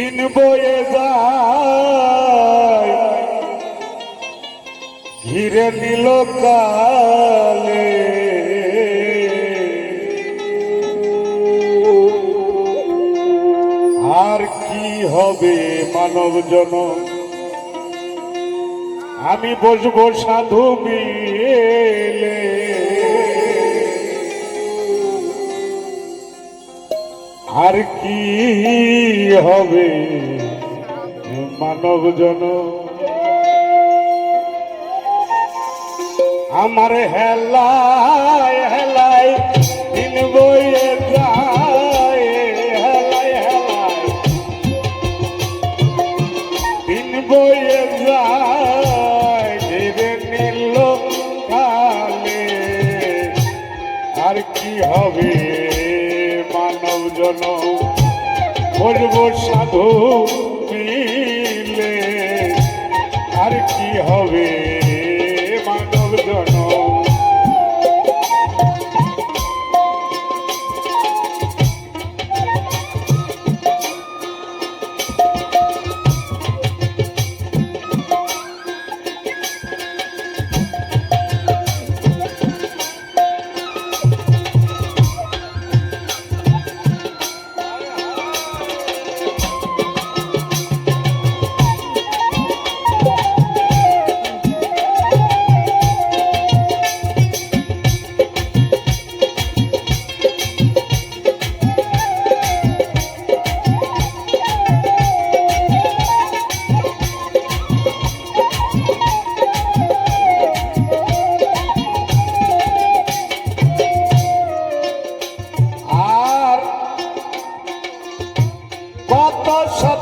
দিন বয়ে যায়। ঘিরে নিল কালে। আর কি হবে মানব জন আমি বসবো সাধু মিলে। আর কি হবে? মানব জন। আমার হেলায় হেলায় দিন বইয়ে যায়, হেলায় আর কি হবে? জন বলব সাধু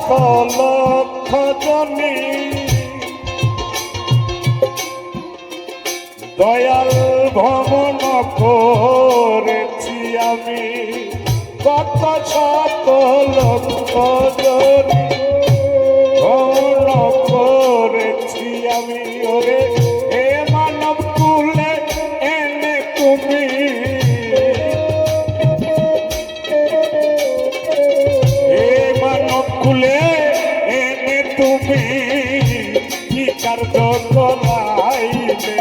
লক্ষ জনী দয়াল ভ্রমণ করেছি আমি কত শত লক্ষ জনী কার্য করাইলে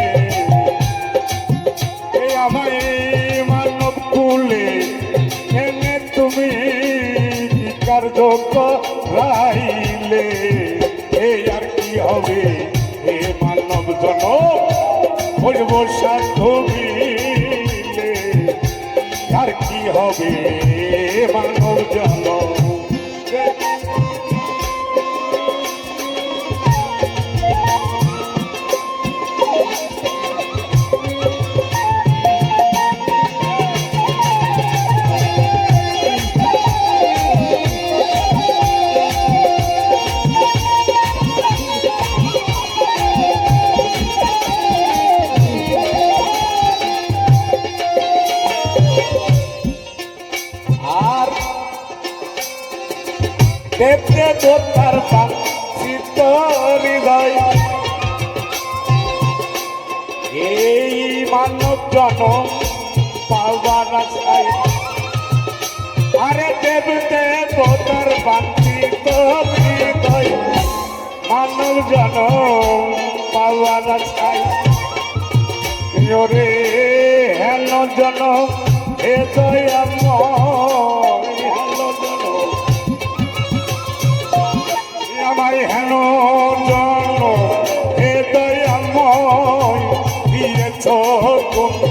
আমায় মানব কুলে এনে তুমি কি কার্য এই আর কি হবে? এ মানব জন বলব সাধু মিলে আর কি হবে? মানব জন দেবতে দোতার চিত্ত হৃদয়। এই মানব জন পাওয়ার আশায় আরে দেবতে দোতার চিত্ত হৃদয়। মানব জন পাওয়ার আশায় ওরে হেন জন হে দয়াময়।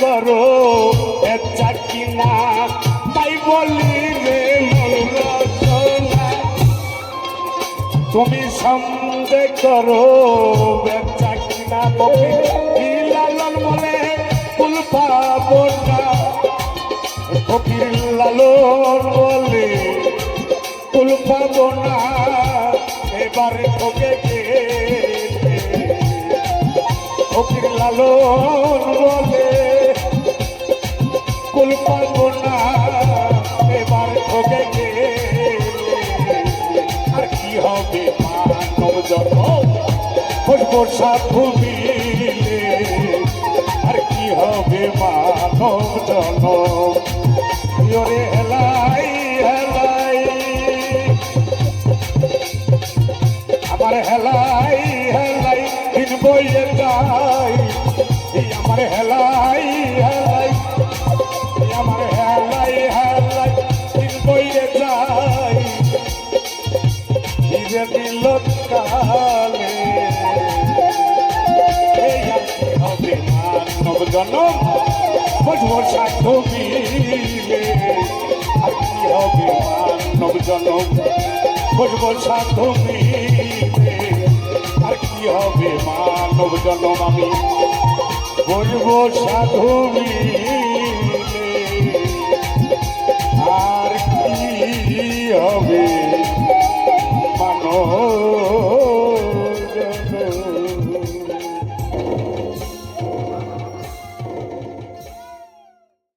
করো তাই বলি রে তুমি সন্দেহ করো বেচা কিনা তুমি লালন মনে ফুল পাবো না। ফকির লালন বলে, ফুল পাবো না। এবার ফকির লালন বলে বসবো সাধু মিলে। আর কি হবে মানব জন্ম? ওরে হেলাই হেলাই। আমার হেলাই হেলাই, দিন বইয়ে যাই আমার হেলাই হেলাই। আমার হেলাই হেলাই, দিন বইয়ে যাই দিল জনম বুঝব সাধু মিলে। আর কি হবে মানব জনম বুঝব সাধু মিলে আর কি হবে মানব জনম আমি? বলব সাধু মিলে।